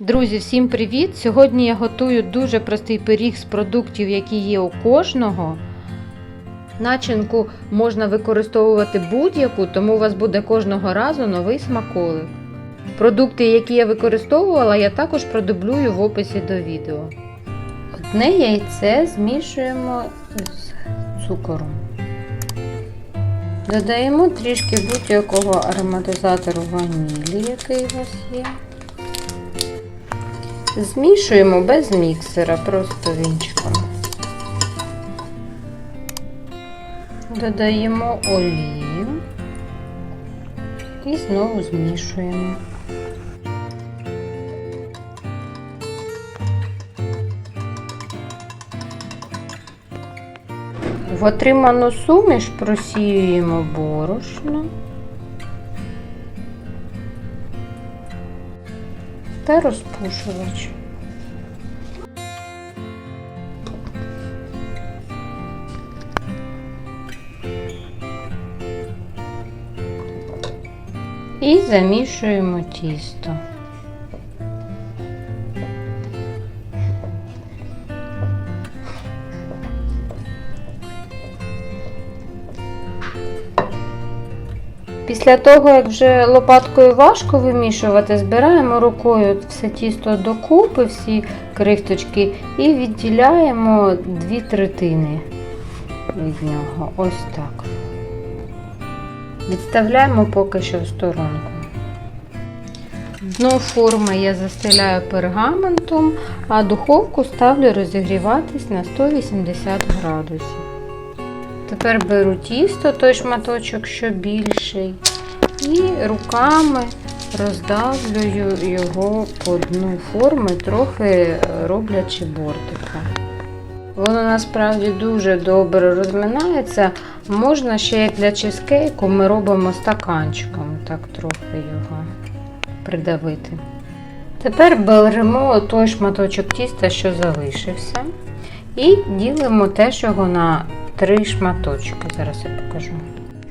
Друзі, всім привіт! Сьогодні я готую дуже простий пиріг з продуктів, які є у кожного. Начинку можна використовувати будь-яку, тому у вас буде кожного разу новий смаколик. Продукти, які я використовувала, я також продублюю в описі до відео. Одне яйце змішуємо з цукором. Додаємо трішки будь-якого ароматизатору ванілі, який у вас є. Змішуємо без міксера, просто вінчиком. Додаємо олію і знову змішуємо. В отриману суміш просіюємо борошно та розпушувач. І замішуємо тісто. Після того, як вже лопаткою важко вимішувати, збираємо рукою все тісто докупи, всі крихточки, і відділяємо дві третини від нього. Ось так. Відставляємо поки що в сторонку. Дно форми я застеляю пергаментом, а духовку ставлю розігріватись на 180 градусів. Тепер беру тісто, той шматочок, що більший, і руками роздавлюю його по дну форми, трохи роблячи бортика. Воно насправді дуже добре розминається. Можна ще як для чизкейку ми робимо стаканчиком, так трохи його придавити. Тепер беремо той шматочок тіста, що залишився, і ділимо теж його на три шматочки. Зараз я покажу.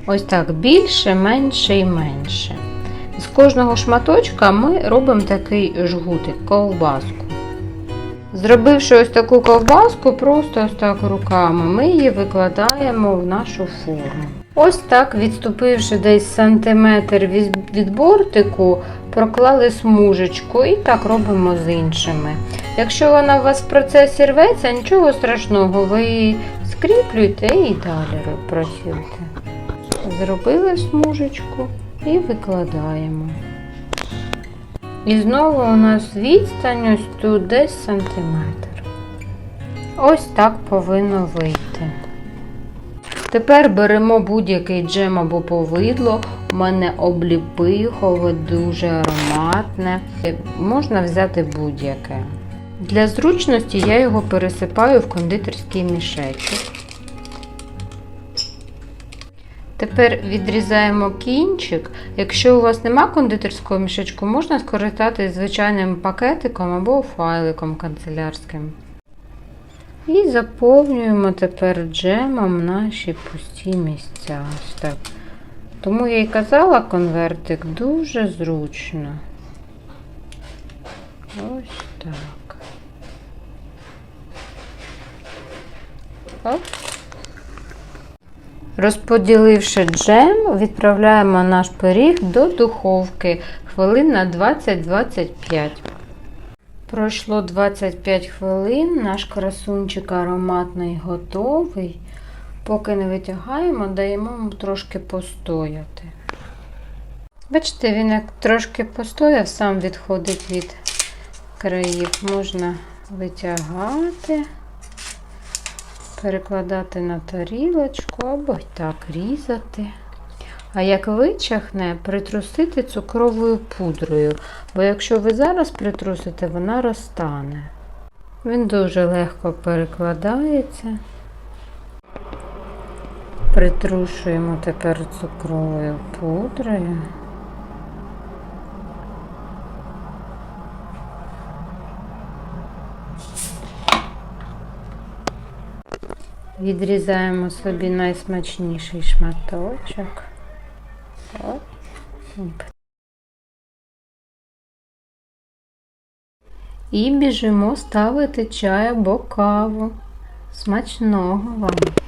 Ось так більше, менше і менше. З кожного шматочка ми робимо такий жгутик, ковбаску. Зробивши ось таку ковбаску, просто ось так руками, ми її викладаємо в нашу форму. Ось так, відступивши десь сантиметр від, бортику, проклали смужечку і так робимо з іншими. Якщо вона у вас в процесі рветься, нічого страшного, ви скріплюйте і далі працюйте. Зробили смужечку і викладаємо. І знову у нас відстань ось тут десь сантиметр. Ось так повинно вийти. Тепер беремо будь-який джем або повидло. У мене обліпихове, дуже ароматне. Можна взяти будь-яке. Для зручності я його пересипаю в кондитерський мішечок. Тепер відрізаємо кінчик. Якщо у вас нема кондитерського мішечку, можна скористатися звичайним пакетиком або файликом канцелярським. І заповнюємо тепер джемом наші пусті місця. Так. Тому я й казала, конвертик дуже зручно. Ось так. Оп. Розподіливши джем, відправляємо наш пиріг до духовки хвилин на 20-25. Пройшло 25 хвилин, наш красунчик ароматний готовий. Поки не витягаємо, даємо йому трошки постояти. Бачите, він як трошки постояв, сам відходить від країв. Можна витягати перекладати на тарілочку або так різати. А як вичахне, притрусити цукровою пудрою, бо якщо ви зараз притрусите, вона розтане. Він дуже легко перекладається. Притрушуємо тепер цукровою пудрою. Відрізаємо собі найсмачніший шматочок. І біжимо ставити чай або каву. Смачного вам!